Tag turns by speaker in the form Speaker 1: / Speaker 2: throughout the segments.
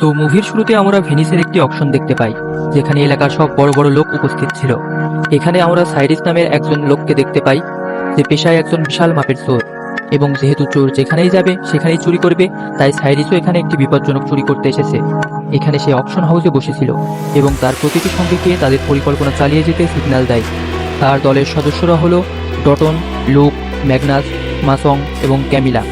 Speaker 1: তো মুভির শুরুতে আমরা ভেনিসের একটি অপশন দেখতে পাই, যেখানে এলাকার সব বড় বড় লোক উপস্থিত ছিল। এখানে আমরা সাইরিস নামের একজন লোককে দেখতে পাই, যে পেশায় একজন বিশাল মাপের চোর। এবং যেহেতু চোর যেখানেই যাবে, সেখানেই চুরি করবে, তাই সাইরিসও এখানে একটি বিপজ্জনক চুরি করতে এসেছে। এখানে সে অপশন হাউসে বসেছিল এবং তার প্রতিটি সঙ্গীকে তাদের পরিকল্পনা চালিয়ে যেতে সিগন্যাল দেয়। তার দলের সদস্যরা হলো ডটন, লুক, ম্যাগনাস, মাসং এবং ক্যামিলা।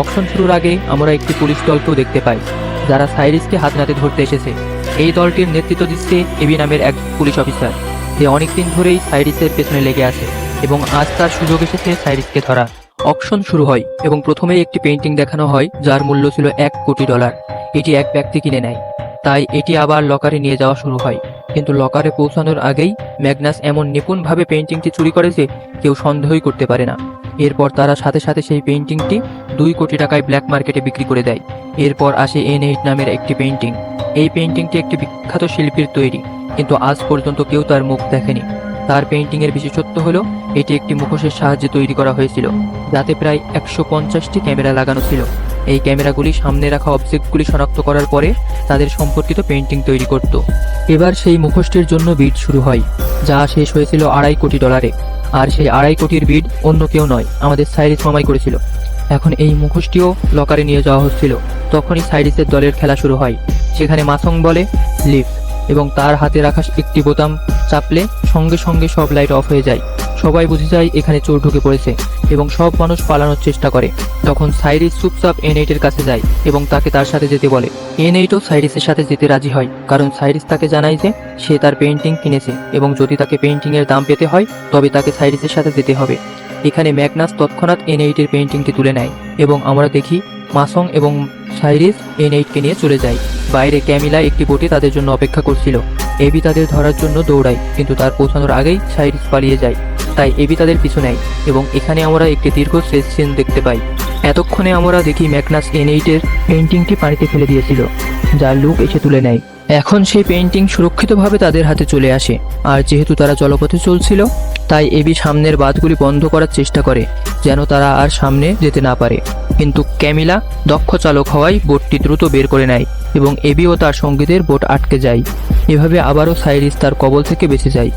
Speaker 1: অপশন শুরুর আগে আমরা একটি পুলিশ দলকেও দেখতে পাই। যারা সাইরিসকে হাত নাতে ধরতে এসেছে। এই দলটির নেতৃত্ব দিচ্ছে এবি নামের এক পুলিশ অফিসার। যে অনেকদিন ধরেই সাইরিসের পেছনে লেগে আছে এবং আজ তার সুযোগ এসেছে সাইরিসকে ধরা অকশন শুরু হয় এবং প্রথমেই একটি পেন্টিং দেখানো হয় যার মূল্য ছিল এক কোটি ডলার। এটি এক ব্যক্তি কিনে নেয়। তাই এটি আবার লকারে নিয়ে যাওয়া শুরু হয়। কিন্তু লকারে পৌঁছানোর আগেই ম্যাগনাস এমন নিপুণভাবে পেন্টিংটি চুরি করে যে কেউ সন্দেহই করতে পারে না। এরপর তারা সাথে সাথে সেই পেন্টিংটি দুই কোটি টাকায় ব্ল্যাক মার্কেটে বিক্রি করে দেয়। এরপর আসে এন এইট নামের একটি পেন্টিং এই পেন্টিংটি একটি বিখ্যাত শিল্পীর তৈরি, কিন্তু আজ পর্যন্ত কেউ তার মুখ দেখেনি। তার পেন্টিংয়ের বিশেষত্ব হলো, এটি একটি মুখোশের সাহায্যে তৈরি করা হয়েছিল, যাতে প্রায় একশো পঞ্চাশটি ক্যামেরা লাগানো ছিল। এই ক্যামেরাগুলি সামনে রাখা অবজেক্টগুলি শনাক্ত করার পরে তাদের সম্পর্কিত পেন্টিং তৈরি করত। এবার সেই মুখোশটির জন্য বিড শুরু হয়, যা শেষ হয়েছিল আড়াই কোটি ডলারে আর সেই আড়াই কোটির বিড অন্য কেউ নয়, আমাদের সাইরিস মামাই করেছিল। এখন এই মুখোশটিও লকারে নিয়ে যাওয়া হচ্ছিল। তখনই সাইরিসের দলের খেলা শুরু হয় সেখানে মাসং বলে, লিফ এবং তার হাতে রাখা একটি বোতাম চাপলে সঙ্গে সঙ্গে সব লাইট অফ হয়ে যায়। সবাই বুঝে যায় এখানে চোর ঢুকে পড়েছে এবং সব মানুষ পালানোর চেষ্টা করে। তখন সাইরিস চুপচাপ এন এইটের কাছে যায় এবং তাকে তার সাথে যেতে বলে। এন এইটও সাইরিসের সাথে যেতে রাজি হয়, কারণ সাইরিস তাকে জানায় যে সে তার পেন্টিং কিনেছে এবং যদি তাকে পেন্টিংয়ের দাম পেতে হয়, তবে তাকে সাইরিসের সাথে যেতে হবে। এখানে ম্যাগনাস তৎক্ষণাৎ এন এইটের পেন্টিংটি তুলে নেয় এবং আমরা দেখি মাসং এবং সাইরিস এন এইটকে নিয়ে চলে যায়। বাইরে ক্যামিলা একটি বোটে তাদের জন্য অপেক্ষা করছিল। এবি তাদের ধরার জন্য দৌড়ায়, কিন্তু তার পৌঁছানোর আগেই সাইরিস পালিয়ে যায়। তাই এবি তাদের পিছু নেয় এবং এখানে আমরা একটি দীর্ঘ শেষ সিন দেখতে পাই। এতক্ষণে আমরা দেখি ম্যাকনাস এন এইটের পেন্টিংটি পানিতে ফেলে দিয়েছিল, যা লুক এসে তুলে নেয়। এখন সেই পেন্টিং সুরক্ষিতভাবে তাদের হাতে চলে আসে। আর যেহেতু তারা জলপথে চলছিল, তাই এবি সামনের বাঁধগুলি বন্ধ করার চেষ্টা করে, যেন তারা আর সামনে যেতে না পারে। কিন্তু ক্যামিলা দক্ষ চালক হওয়ায় বোটটি দ্রুত বের করে নেয় এবং এবি ও তার সঙ্গীদের বোট আটকে যায়। এভাবে আবারও সাইরিস তার কবল থেকে বেঁচে যায়।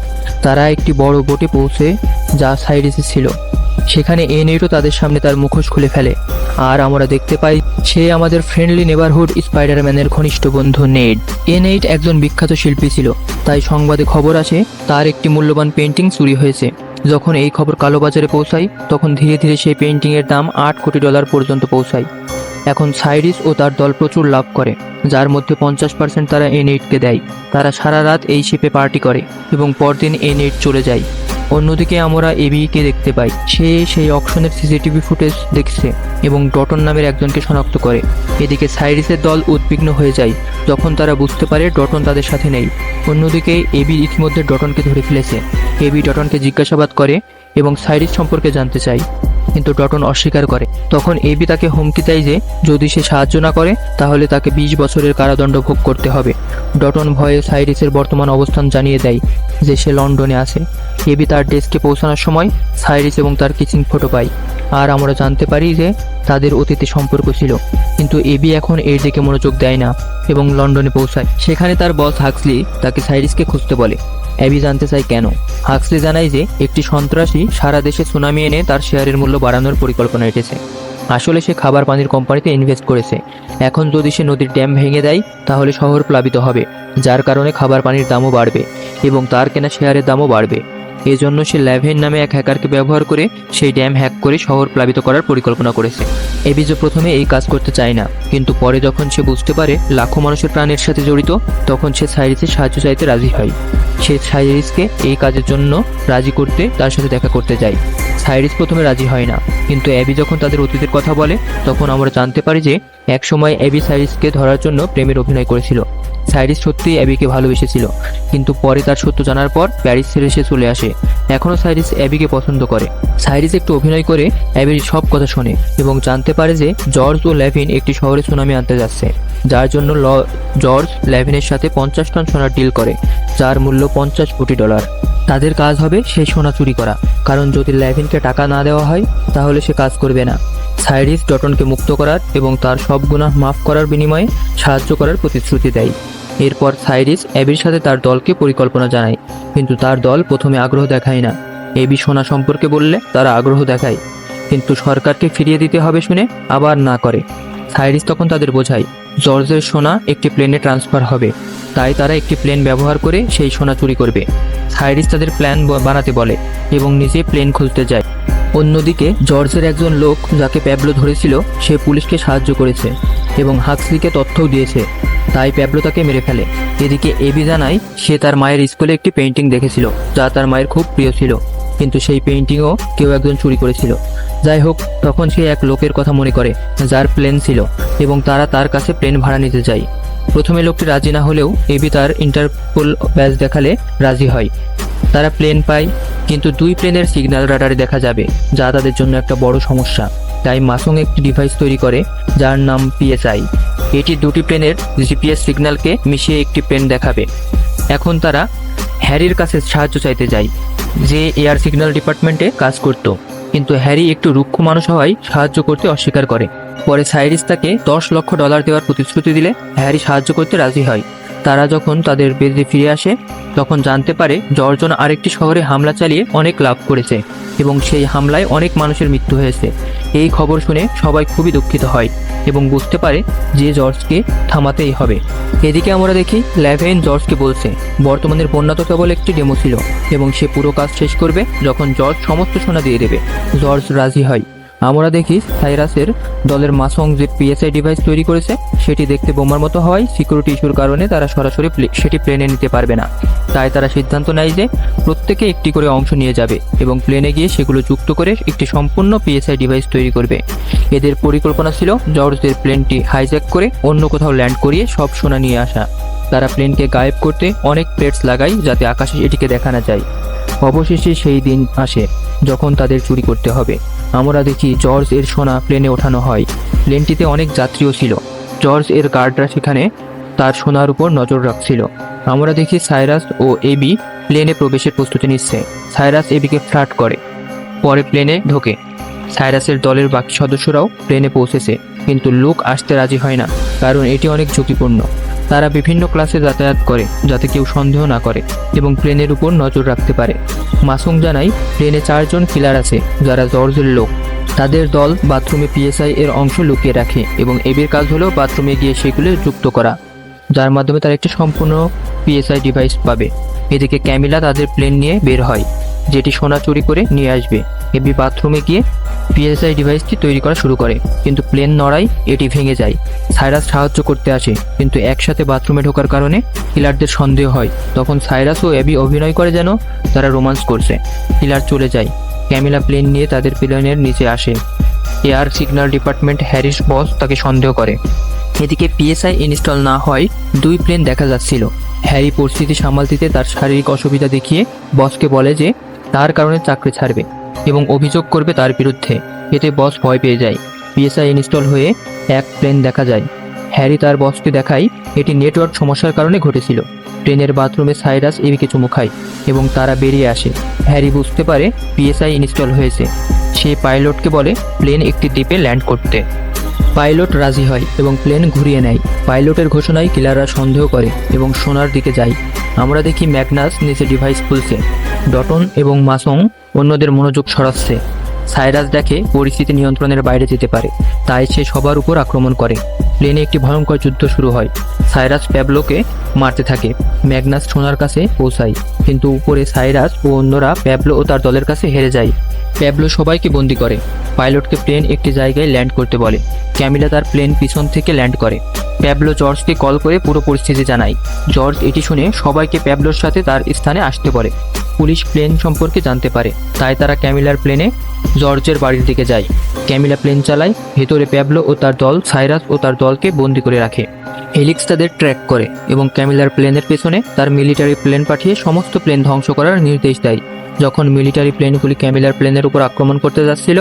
Speaker 1: তারা একটি বড় বোটে পৌঁছে যা সাইরিসে ছিল। সেখানে এনএইটও তাদের সামনে তার মুখোশ খুলে ফেলে। আর আমরা দেখতে পাই, সে আমাদের ফ্রেন্ডলি নেবারহুড স্পাইডারম্যানের ঘনিষ্ঠ বন্ধু নেড। এন এইট একজন বিখ্যাত শিল্পী ছিল। তাই সংবাদে খবর আসে, তার একটি মূল্যবান পেন্টিং চুরি হয়েছে। যখন এই খবর কালোবাজারে পৌঁছায়, তখন ধীরে ধীরে সেই পেন্টিংয়ের দাম আট কোটি ডলার পর্যন্ত পৌঁছায়। এখন সাইরিস ও তার দল প্রচুর লাভ করে, যার মধ্যে পঞ্চাশ পার্সেন্ট তারা এন এইটকে দেয়। তারা সারা রাত এই শিপে পার্টি করে এবং পরদিন এন এইট চলে যায়। অন্যদিকে আমরা এবিকে দেখতে পাই। সে সেই অকশনের সিসিটিভি ফুটেজ দেখছে এবং ডটন নামের একজনকে শনাক্ত করে। এদিকে সাইরিসের দল উদ্বিগ্ন হয়ে যায়। যখন তারা বুঝতে পারে ডটন তাদের সাথে নেই। অন্যদিকে এবি ইতিমধ্যে ডটনকে ধরে ফেলেছে। এবি ডটনকে জিজ্ঞাসাবাদ করে এবং সাইরিস সম্পর্কে জানতে চায় কিন্তু ডটন অস্বীকার করে। তখন এবি তাকে হুমকি দেয় যে, যদি সে সাহায্য না করে, তাহলে তাকে বিশ বছরের কারাদণ্ড ভোগ করতে হবে। ডটন ভয়ে সাইরিসের বর্তমান অবস্থান জানিয়ে দেয় যে, সে লন্ডনে আছে। এবি তার ডেস্কে পৌঁছানোর সময় সাইরিস এবং তার কিচিং ফটো পায়। আর আমরা জানতে পারি যে, তাদের অতীতে সম্পর্ক ছিল। কিন্তু এবি এখন এর দিকে মনোযোগ দেয় না এবং লন্ডনে পৌঁছায়। সেখানে তার বস হাক্সলি তাকে সাইরিসকে খুঁজতে বলে। অ্যাবি জানতে চায় কেন? হাক্সলি জানায় যে, একটি সন্ত্রাসী সারা দেশে সুনামি এনে তার শেয়ারের মূল্য বাড়ানোর পরিকল্পনা এঁটেছে। আসলে সে খাবার পানির কোম্পানিতে ইনভেস্ট করেছে। এখন যদি সে নদীর ড্যাম ভেঙে দেয়, তাহলে শহর প্লাবিত হবে, যার কারণে খাবার পানির দামও বাড়বে এবং তার কেনা শেয়ারের দামও বাড়বে। এজন্য সে ল্যাভেন নামে এক হ্যাকারকে ব্যবহার করে সেই ড্যাম হ্যাক করে শহর প্লাবিত করার পরিকল্পনা করেছে। এবিজো প্রথমে এই কাজ করতে চায় না, কিন্তু পরে যখন সে বুঝতে পারে লাখো মানুষের প্রাণের সাথে জড়িত, তখন সে সাইরিসের সাহায্য চাইতে রাজি হয়। সে সাইরিসকে এই কাজের জন্য রাজি করতে, তার সাথে দেখা করতে যায় সাইরিস প্রথমে রাজি হয় না, কিন্তু অ্যাবি যখন তাদের অতীতের কথা বলে, তখন আমরা জানতে পারি যে, একসময় অ্যাবি সাইরিসকে ধরার জন্য প্রেমের অভিনয় করেছিল। সাইরিস সত্যিই অ্যাবিকে ভালোবেসেছিল, কিন্তু পরে তার সত্য জানার পর প্যারিস ছেড়ে সে চলে আসে। এখনও সাইরিস অ্যাবিকে পছন্দ করে। সাইরিস একটু অভিনয় করে অ্যাবির সব কথা শোনে এবং জানতে পারে যে, জর্জ ও ল্যাভিন একটি শহরে সুনামি আনতে যাচ্ছে। যার জন্য ল, জর্জ ল্যাভিনের সাথে পঞ্চাশ টন সোনার ডিল করে, যার মূল্য পঞ্চাশ কোটি ডলার। তাদের কাজ হবে সেই সোনা চুরি করা। কারণ যদি ল্যাভিনকে টাকা না দেওয়া হয়, তাহলে সে কাজ করবে না। সাইরিস ডটনকে মুক্ত করার এবং তার সব গুনাহ মাফ করার বিনিময়ে সাহায্য করার প্রতিশ্রুতি দেয়। এরপর সাইরিস অ্যাবির সাথে তার দলকে পরিকল্পনা জানায়। কিন্তু তার দল প্রথমে আগ্রহ দেখায় না। এবি সোনা সম্পর্কে বললে তারা আগ্রহ দেখায়। কিন্তু সরকারকে ফিরিয়ে দিতে হবে শুনে আবার না করে। সাইরিস তখন তাদের বোঝায় জর্জের সোনা একটি প্লেনে ট্রান্সফার হবে। তাই তারা একটি প্লেন ব্যবহার করে সেই সোনা চুরি করবে। সাইরিস তাদের প্ল্যান বানাতে বলে এবং নিজে প্লেন খুঁজতে যায়। অন্যদিকে জর্জের একজন লোক যাকে প্যাবলো ধরেছিল, সে পুলিশকে সাহায্য করেছে এবং হাক্সলিকে তথ্যও দিয়েছে। তাই প্যাবলো তাকে মেরে ফেলে। এদিকে এবি জানায়, সে তার মায়ের স্কুলে একটি পেন্টিং দেখেছিল, যা তার মায়ের খুব প্রিয় ছিল। কিন্তু সেই পেন্টিংও কেউ একজন চুরি করেছিল। যাই হোক, তখন সে এক লোকের কথা মনে করে, যার প্লেন ছিল, এবং তারা তার কাছে প্লেন ভাড়া নিতে যায়। প্রথমে লোকটি রাজি না হলেও এবি তার ইন্টারপোল ব্যাচ দেখালে রাজি হয়। তারা প্লেন পায়, কিন্তু দুই প্লেনের সিগন্যাল রাডারে দেখা যাবে, যা তাদের জন্য একটা বড় সমস্যা। তাই মাসং একটি ডিভাইস তৈরি করে, যার নাম পিএসআই এটি দুটি প্লেনের জিপিএস সিগন্যালকে মিশিয়ে একটি প্লেন দেখাবে। এখন তারা হ্যারির কাছে সাহায্য চাইতে যায়। যে এয়ার সিগন্যাল ডিপার্টমেন্টে কাজ করত। কিন্তু হ্যারি একটু রুক্ষ মানুষ হওয়ায় সাহায্য করতে অস্বীকার করে। পরে সাইরিস তাকে দশ লক্ষ ডলার দেওয়ার প্রতিশ্রুতি দিলে হ্যারি সাহায্য করতে রাজি হয়। তারা যখন তাদের বেদে ফিরে আসে, তখন জানতে পারে জর্জন আরেকটি শহরে হামলা চালিয়ে অনেক লাভ করেছে এবং সেই হামলায় অনেক মানুষের মৃত্যু হয়েছে। এই খবর শুনে সবাই খুবই দুঃখিত হয় এবং বুঝতে পারে যে জর্জকে থামাতেই হবে। এদিকে আমরা দেখি ল্যাভেন জর্জকে বলছে বর্তমানের বন্যা তো কেবল একটি ডেমো ছিল এবং সে পুরো কাজ শেষ করবে যখন জর্জ সমস্ত সোনা দিয়ে দেবে। জর্জ রাজি হয়। আমরা দেখি সাইরাসের দলের মাসং যে পিএসআই ডিভাইস তৈরি করেছে, সেটি দেখতে বোমার মতো হওয়ায় সিকিউরিটি ইস্যুর কারণে তারা সরাসরি সেটি প্লেনে নিতে পারবে না। তাই তারা সিদ্ধান্ত নেয় যে প্রত্যেকে একটি করে অংশ নিয়ে যাবে এবং প্লেনে গিয়ে সেগুলো যুক্ত করে একটি সম্পূর্ণ পিএসআই ডিভাইস তৈরি করবে। এদের পরিকল্পনা ছিল জর্জদের প্লেনটি হাইজ্যাক করে অন্য কোথাও ল্যান্ড করিয়ে সব সোনা নিয়ে আসা। তারা প্লেনকে গায়েব করতে অনেক প্লেটস লাগায় যাতে আকাশে এটিকে দেখা না যায়। অবশেষে সেই দিন আসে যখন তাদের চুরি করতে হবে। আমরা দেখি জর্জ এর সোনা প্লেনে ওঠানো হয়। প্লেনটিতে অনেক যাত্রীও ছিল। জর্জ এর গার্ডরা সেখানে তার সোনার উপর নজর রাখছিল। আমরা দেখি সাইরাস ও এবি প্লেনে প্রবেশের প্রস্তুতি নিচ্ছে। সাইরাস এবিকে ফ্ল্যাট করে। পরে প্লেনে ঢোকে। সাইরাসের দলের বাকি সদস্যরাও প্লেনে পৌঁছেছে। কিন্তু লোক আসতে রাজি হয় না, কারণ এটি অনেক ঝুঁকিপূর্ণ। তারা বিভিন্ন ক্লাসে যাতায়াত করে, যাতে কেউ সন্দেহ না করে এবং প্লেনের উপর নজর রাখতে পারে। মাসুম জানাই প্লেনে চারজন কিলার আছে, যারা জর্জের লোক। তাদের দল বাথরুমে পিএসআই এর অংশ লুকিয়ে রাখে এবং এবির কাজ হলো বাথরুমে গিয়ে সেগুলো যুক্ত করা, যার মাধ্যমে তারা একটি সম্পূর্ণ পিএসআই ডিভাইস পাবে। এদিকে ক্যামিলা তাদের প্লেন নিয়ে বের হয়, যেটি সোনা চুরি করে নিয়ে আসবে। এবি বাথরুমে গিয়ে পিএসআই ডিভাইসটি তৈরি করা শুরু করে। কিন্তু প্লেন নড়াই এটি ভেঙে যায়। সাইরাস সাহায্য করতে আসে, কিন্তু একসাথে বাথরুমে ঢোকার কারণে কিলারদের সন্দেহ হয়। তখন সাইরাস ও এবি অভিনয় করে যেন তারা রোমান্স করছে। কিলার চলে যায়। ক্যামিলা প্লেন নিয়ে তাদের প্লেনের নিচে আসে। Air signal department Harris boss তাকে সন্দেহ করে। এদিকে পিএসআই ইনস্টল না হয়, দুই প্লেন দেখা যাচ্ছিল। হ্যারি পরিস্থিতি সামাল দিতে তার শারীরিক অসুবিধা দেখিয়ে বসকে বলে যে, তার কারণে চাকরি ছাড়বে। এবং অভিযোগ করবে তার বিরুদ্ধে। এতে বস ভয় পেয়ে যায়। পিএসআই ইনস্টল হয়ে এক প্লেন দেখা যায়। হ্যারি তার বসকে দেখায়, এটি নেটওয়ার্ক সমস্যার কারণে ঘটেছিল। ট্রেনের বাথরুমে সাইরাস এবিকে চুমু খায় এবং তারা বেরিয়ে আসে। হ্যারি বুঝতে পারে পিএসআই ইনস্টল হয়েছে। সে পাইলটকে বলে, প্লেন একটি দ্বীপে ল্যান্ড করতে। পাইলট রাজি হয় এবং প্লেন ঘুরিয়ে নেয়। পাইলটের ঘোষণায় কিলাররা সন্দেহ করে এবং সোনার দিকে যায়। আমরা দেখি ম্যাগনাস নিচে ডিভাইস খুলছে। ডটন এবং মাসং অন্যদের মনোযোগ সরাচ্ছে। সাইরাস দেখে পরিস্থিতি নিয়ন্ত্রণের বাইরে যেতে পারে, তাই সে সবার উপর আক্রমণ করে। প্লেনে একটি ভয়ঙ্কর যুদ্ধ শুরু হয়। সাইরাস প্যাবলোকে মারতে থাকে। ম্যাগনাস সোনার কাছে পৌঁছায়, কিন্তু উপরে সাইরাস ও অন্যরা প্যাবলো ও তার দলের কাছে হেরে যায়। প্যাবলো সবাইকে বন্দি করে। পাইলটকে প্লেন একটি জায়গায় ল্যান্ড করতে বলে। ক্যামিলা তার প্লেন পিছন থেকে ল্যান্ড করে। প্যাবলো জর্জকে কল করে পুরো পরিস্থিতি জানায়। জর্জ এটি শুনে সবাইকে প্যাবলোর সাথে তার স্থানে আসতে পারে পুলিশ প্লেন সম্পর্কে জানতে পারে। তাই তারা ক্যামিলার প্লেনে জর্জের বাড়ির দিকে যায়। ক্যামিলা প্লেন চালায়, ভেতরে প্যাবলো ও তার দল, সাইরাস ও তার দলকে বন্দি করে রাখে। হেলিক্স তাদের ট্র্যাক করে এবং ক্যামিলার প্লেনের পেছনে তার মিলিটারি প্লেন পাঠিয়ে সমস্ত প্লেন ধ্বংস করার নির্দেশ দেয়। যখন মিলিটারি প্লেনগুলি ক্যামিলার প্লেনের উপর আক্রমণ করতে যাচ্ছিল,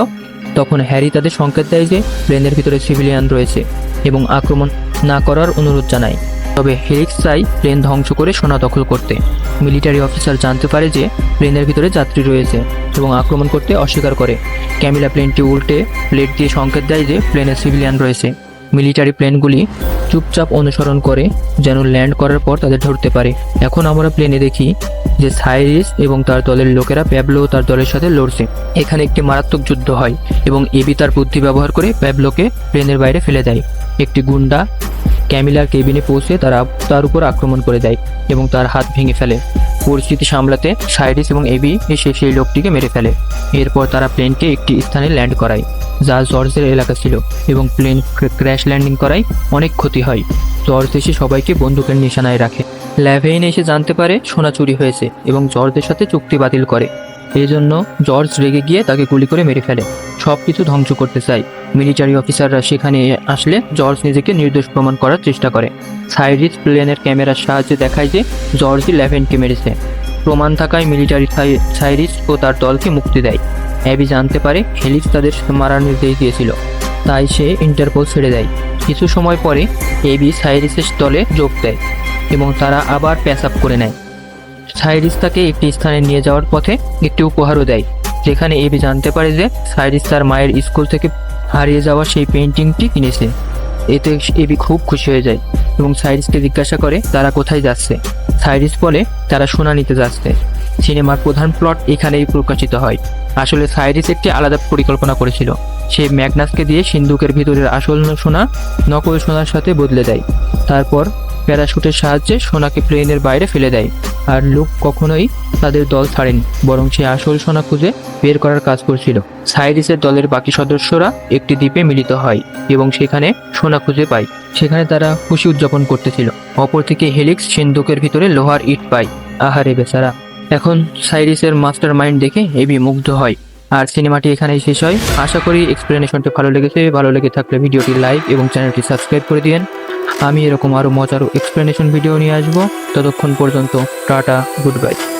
Speaker 1: তখন হ্যারি তাদের সংকেত দেয় যে প্লেনের ভিতরে সিভিলিয়ান রয়েছে এবং আক্রমণ না করার অনুরোধ জানায় তবে হেলিক্স চাই প্লেন ধ্বংস করে সোনা দখল করতে। মিলিটারি অফিসার জানতে পারে যে প্লেনের ভিতরে যাত্রী রয়েছে এবং আক্রমণ করতে অস্বীকার করে। ক্যামিলা প্লেনটি উল্টে প্লেট দিয়ে সংকেত দেয় যে প্লেনে সিভিলিয়ান রয়েছে। মিলিটারি প্লেনগুলি চুপচাপ অনুসরণ করে যেন ল্যান্ড করার পর তাদের ধরতে পারে। এখন আমরা প্লেনে দেখি যে সাইরিস এবং তার দলের লোকেরা প্যাবলো তার দলের সাথে লড়ছে। এখানে একটি মারাত্মক যুদ্ধ হয় এবং এবি তার বুদ্ধি ব্যবহার করে প্যাবলোকে প্লেনের বাইরে ফেলে দেয়। একটি গুন্ডা ক্যামিলার কেবিনে পৌঁছে তারা তার উপর আক্রমণ করে দেয় এবং তার হাত ভেঙে ফেলে। পরিস্থিতি সামলাতে সাইরিস এবং এবি এসে সেই লোকটিকে মেরে ফেলে। এরপর তারা প্লেনকে একটি স্থানে ল্যান্ড করায়, যা জর্জের এলাকা ছিল এবং প্লেন ক্র্যাশ ল্যান্ডিং করায় অনেক ক্ষতি হয়। জর্জ এসে সবাইকে বন্দুকের নিশানায় রাখে। ল্যাভেইন এসে জানতে পারে সোনা চুরি হয়েছে এবং জর্জের সাথে চুক্তি বাতিল করে। এই জন্য জর্জ রেগে গিয়ে তাকে গুলি করে মেরে ফেলে। সব কিছু ধ্বংস করতে চায়। মিলিটারি অফিসাররা সেখানে আসলে জর্জ নিজেকে নির্দোষ প্রমাণ করার চেষ্টা করে। সাইরিস প্লেনের ক্যামেরার সাহায্যে দেখায় যে জর্জই ল্যাভেনকে মেরেছে। প্রমাণ থাকায় মিলিটারি সাইরিস ও তার দলকে মুক্তি দেয়। অ্যাবি জানতে পারে হেলিক্স তাদের মারার নির্দেশ দিয়েছিল। তাই সে ইন্টারপোল ছেড়ে দেয়। কিছু সময় পরে এবি সাইরিসের দলে যোগ দেয় এবং তারা আবার প্যাচ আপ করে নেয়। সাইরিস তাকে একটি স্থানে নিয়ে যাওয়ার পথে একটি উপহারও দেয়। যেখানে এবি জানতে পারে যে সাইরিস তার মায়ের স্কুল থেকে হারিয়ে যাওয়া সেই পেন্টিংটি কিনেছে। এতে এবি খুব খুশি হয়ে যায় এবং সাইরিসকে জিজ্ঞাসা করে তারা কোথায় যাচ্ছে। সাইরিস বলে, তারা সোনা নিতে যাচ্ছে। সিনেমার প্রধান প্লট এখানেই প্রকাশিত হয়। আসলে সাইরিস একটি আলাদা পরিকল্পনা করেছিল। সে ম্যাগনাসকে দিয়ে সিন্ধুকের ভিতরের আসল সোনা, নকল সোনার সাথে বদলে দেয়। তারপর প্যারাশুটের সাহায্যে সোনাকে প্লেনের বাইরে ফেলে দেয়। আর লুক কখনোই তাদের দল ছাড়েনি, বরং সে আসল সোনা খুঁজে বের করার কাজ করছিল। সাইরিসের দলের বাকি সদস্যরা একটি দ্বীপে মিলিত হয় এবং সেখানে সোনা খুঁজে পায়। সেখানে তারা খুশি উদযাপন করতেছিল। অপরদিকে হেলিক্স সিন্ধুকের ভিতরে লোহার ইট পায়। আহারে বেচারা। এখন সাইরিসের মাস্টার মাইন্ড দেখে এবি মুগ্ধ হয়। আর সিনেমাটি এখানেই শেষ হয়। আশা করি এক্সপ্লেনেশনটি ভালো লেগেছে। ভালো লেগে থাকলে ভিডিওটি লাইক এবং চ্যানেলটি সাবস্ক্রাইব করে দিন আমি এরকম আরও মজার এক্সপ্লেনেশন ভিডিও নিয়ে আসব। ততক্ষণ পর্যন্ত টাটা, গুড বাই।